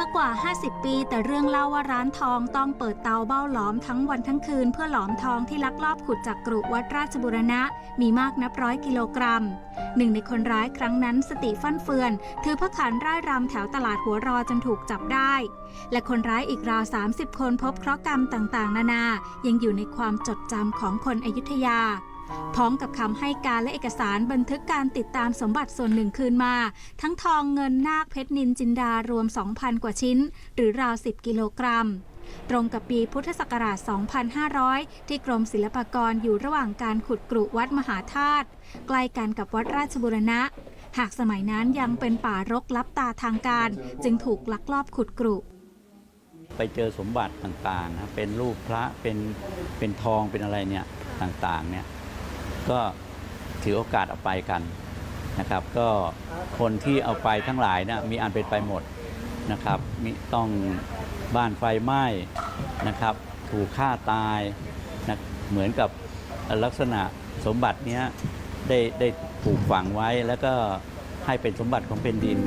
มากกว่า 50 ปี แต่เรื่องเล่าว่าร้านทองต้องเปิดเตาเบ้าหลอมทั้งวันทั้งคืน เพื่อหลอมทองที่ลักลอบขุดจากกรุวัดราชบุรณะ มีมากนับร้อยกิโลกรัม หนึ่งในคนร้ายครั้งนั้นสติฟั่นเฟือน ถือพระขันร่ายรำแถวตลาดหัวรอจนถูกจับได้ และคนร้ายอีกราว 30 คนพบเคราะห์กรรมต่างๆ นานา ยังอยู่ในความจดจำของคนอยุธยา พร้อมกับคำให้การและเอกสารบันทึกการติดตามสมบัติส่วนหนึ่งคืนมา ทั้งทองเงินนาคเพชรนินจินดารวม 2,000 กว่าชิ้น หรือราว 10 กิโลกรัม ตรงกับปีพุทธศักราช 2500 ที่กรมศิลปากรอยู่ระหว่างการขุดกรุวัดมหาธาตุใกล้กันกับวัดราชบุรณะ หากสมัยนั้นยังเป็นป่ารกลับตาทางการ จึงถูกลักลอบขุดกรุไปเจอสมบัติต่างๆนะเป็นรูปพระเป็นเป็นทองเป็นอะไรเนี่ยต่างๆเนี่ย ก็ถือโอกาสเอาไปกันนะครับ ก็คนที่เอาไปทั้งหลายนะมีอันเป็นไปหมดนะครับมีต้องบ้านไฟไหม้นะครับ ถูกฆ่าตายนะเหมือนกับลักษณะสมบัติเนี้ยได้ได้ถูกฝังไว้แล้วก็ให้เป็นสมบัติของแผ่นดิน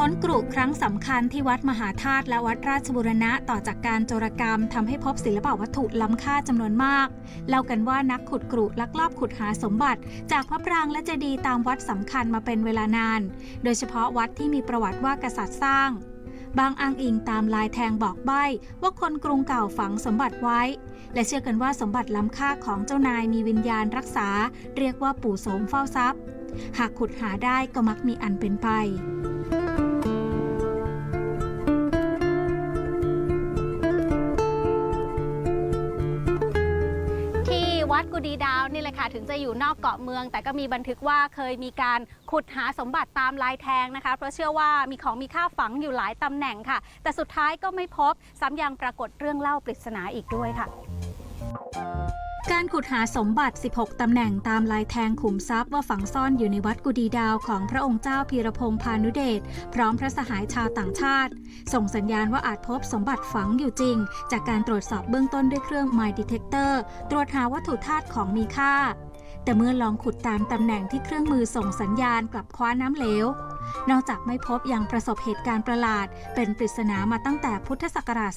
ค้นกรุครั้งสำคัญที่วัดมหาธาตุและวัดราชบุรณะต่อจากการโจรกรรมทำให้พบศิลปวัตถุล้ำค่าจำนวนมาก เล่ากันว่านักขุดกรุลักลอบขุดหาสมบัติ จากพระปรางและเจดีย์ตามวัดสำคัญมาเป็นเวลานาน โดยเฉพาะวัดที่มีประวัติว่ากษัตริย์สร้าง บางอ้างอิงตามลายแทงบอกใบ้ว่าคนกรุงเก่าฝังสมบัติไว้ และเชื่อกันว่าสมบัติล้ำค่าของเจ้านายมีวิญญาณรักษา เรียกว่าปู่โสมเฝ้าทรัพย์ หากขุดหาได้ก็มักมีอันเป็นไป กุดีดาวนี่แหละค่ะถึงจะอยู่นอกเกาะเมือง แต่ก็มีบันทึกว่าเคยมีการขุดหาสมบัติตามลายแทงนะคะ เพราะเชื่อว่ามีของมีค่าฝังอยู่หลายตำแหน่งค่ะ แต่สุดท้ายก็ไม่พบซ้ำยังปรากฏเรื่องเล่าปริศนาอีกด้วยค่ะ การขุดหาสมบัติ 16 ตำแหน่งตามลายแทงขุมทรัพย์ว่าฝังซ่อนอยู่ในวัดกุดีดาวของพระองค์เจ้าพีรพงษ์พานุเดช พร้อมพระสหายชาวต่างชาติ ส่งสัญญาณว่าอาจพบสมบัติฝังอยู่จริง จากการตรวจสอบเบื้องต้นด้วยเครื่อง My Detector ตรวจหาวัตถุธาตุของมีค่า แต่เมื่อลองขุดตามตำแหน่งที่เครื่องมือส่งสัญญาณกลับคว้าน้ำเหลว นอกจากไม่พบยังประสบเหตุการณ์ประหลาด เป็นปริศนามาตั้งแต่พุทธศักราช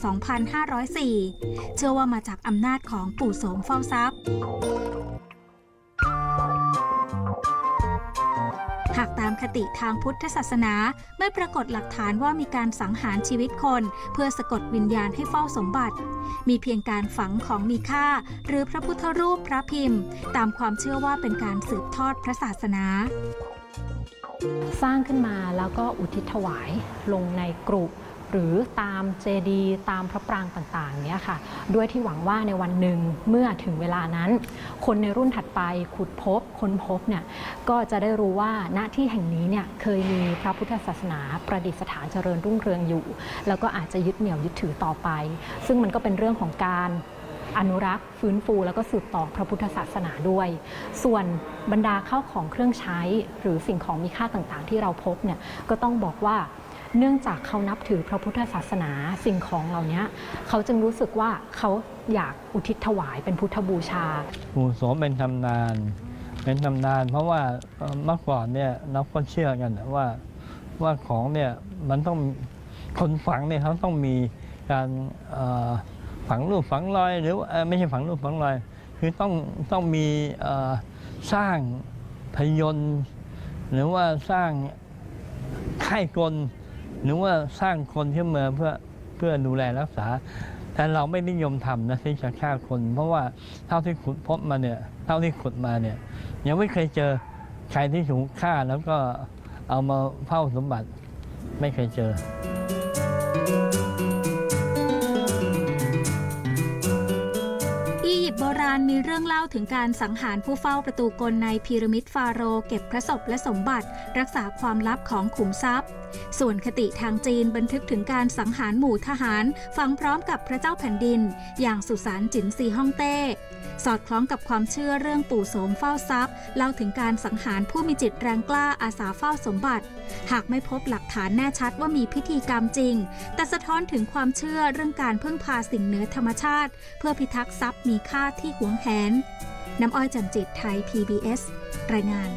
2504 เชื่อว่ามาจากอำนาจของปู่โสมเฝ้าทรัพย์หากตามคติทางพุทธศาสนาไม่ปรากฏหลักฐานว่ามีการสังหารชีวิตคน เพื่อสะกดวิญญาณให้เฝ้าสมบัติ มีเพียงการฝังของมีค่า หรือพระพุทธรูปพระพิมพ์ ตามความเชื่อว่าเป็นการสืบทอดพระศาสนา สร้างขึ้นมาแล้วก็อุทิศถวายลงในกรุหรือตามเจดีตามพระปรางต่างๆเนี้ยค่ะ ด้วยที่หวังว่าในวันหนึ่งเมื่อถึงเวลานั้น คนในรุ่นถัดไปขุดพบค้นพบเนี่ยก็จะได้รู้ว่าณที่แห่งนี้เนี่ยเคยมีพระพุทธศาสนาประดิษฐานเจริญรุ่งเรืองอยู่ แล้วก็อาจจะยึดเหนี่ยวยึดถือต่อไป ซึ่งมันก็เป็นเรื่องของการ อนุรักษ์ ฟื้นฟู แล้วก็สืบต่อพระพุทธศาสนาด้วย ส่วนบรรดาข้าวของเครื่องใช้ หรือสิ่งของมีค่าต่างๆ ที่เราพบเนี่ยก็ต้องบอกว่าเนื่องจากเขานับถือพระพุทธศาสนาสิ่งของเหล่านี้เขาจึงรู้สึกว่าเขาอยากอุทิศถวายเป็นพุทธบูชาปู่โสมเป็นตำนาน เป็นตำนาน เพราะว่าเมื่อก่อนเนี่ยเราก็เชื่อกันว่าว่าของเนี่ยมันต้องคนฝังเนี่ยเขาต้องมีการอ ฝังรูปฝังรอยหรือว่าไม่ใช่ฝังรูปฝังรอย คือต้องต้องมีสร้างพยนต์หรือว่าสร้างค่ายกล หรือว่าสร้างคนขึ้นมาเพื่อเพื่อดูแลรักษา แต่เราไม่นิยมทำนะที่จะฆ่าคน เพราะว่าเท่าที่ขุดพบมาเนี่ยเท่าที่ขุดมาเนี่ยยังไม่เคยเจอใครที่ถูกฆ่าแล้วก็เอามาเฝ้าสมบัติไม่เคยเจอ โบราณมีเรื่องเล่าถึงการสังหารผู้เฝ้าประตูกลในพีระมิดฟาโรเก็บพระศพและสมบัติ รักษาความลับของขุมทรัพย์ส่วนคติทางจีนบันทึกถึงการสังหารหมู่ทหารฝังพร้อมกับพระเจ้าแผ่นดิน อย่างสุสานจินซีฮ่องเต้ สอดคล้องกับความเชื่อเรื่องปู่โสมเฝ้าทรัพย์เล่าถึงการสังหารผู้มีจิตแรงกล้าอาสาเฝ้าสมบัติ หากไม่พบหลักฐานแน่ชัดว่ามีพิธีกรรมจริง แต่สะท้อนถึงความเชื่อเรื่องการพึ่งพาสิ่งเหนือธรรมชาติ เพื่อพิทักษ์ทรัพย์มีค่าที่หวงแหนน้ำอ้อยจันจิตไทย PBS รายงาน